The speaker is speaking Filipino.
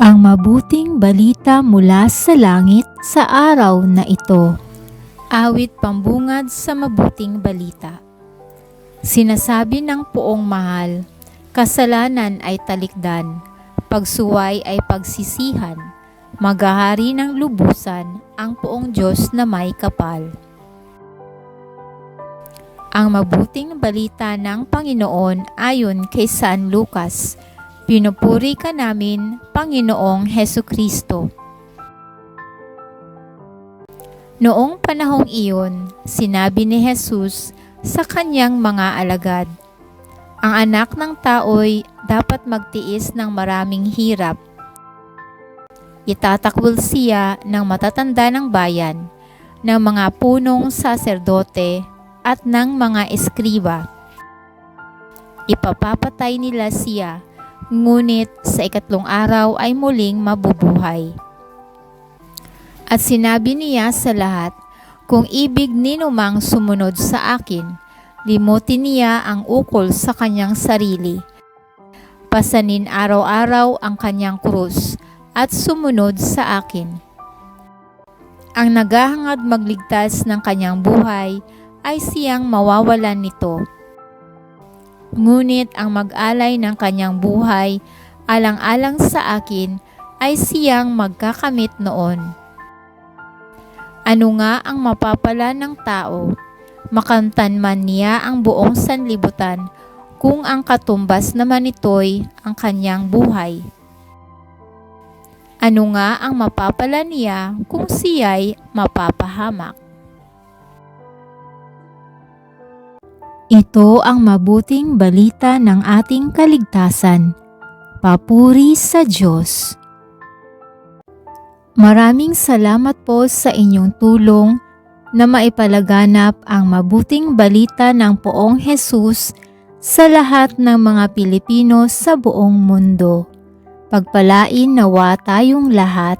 Ang mabuting balita mula sa langit sa araw na ito. Awit pambungad sa mabuting balita. Sinasabi ng poong mahal, kasalanan ay talikdan, pagsuway ay pagsisihan, maghahari ng lubusan ang poong Diyos na may kapal. Ang mabuting balita ng Panginoon ayon kay San Lucas. Pinupuri ka namin, Panginoong Heso Kristo. Noong panahong iyon, sinabi ni Jesus sa kanyang mga alagad, Ang anak ng tao'y dapat magtiis ng maraming hirap. Itatakwil siya ng matatanda ng bayan, ng mga punong saserdote at ng mga eskriba. Ipapapatay nila siya, ngunit sa ikatlong araw ay muling mabubuhay. At sinabi niya sa lahat, kung ibig ninumang sumunod sa akin, limutin niya ang ukol sa kanyang sarili. Pasanin araw-araw ang kanyang krus at sumunod sa akin. Ang naghahangad magligtas ng kanyang buhay ay siyang mawawalan nito. Ngunit ang mag-alay ng kanyang buhay alang-alang sa akin ay siyang magkakamit noon. Ano nga ang mapapala ng tao? Makantan man niya ang buong sanlibutan kung ang katumbas naman nito'y ang kanyang buhay. Ano nga ang mapapala niya kung siya'y mapapahamak? Ito ang mabuting balita ng ating kaligtasan. Papuri sa Diyos. Maraming salamat po sa inyong tulong na maipalaganap ang mabuting balita ng poong Jesus sa lahat ng mga Pilipino sa buong mundo. Pagpalain nawa tayong lahat.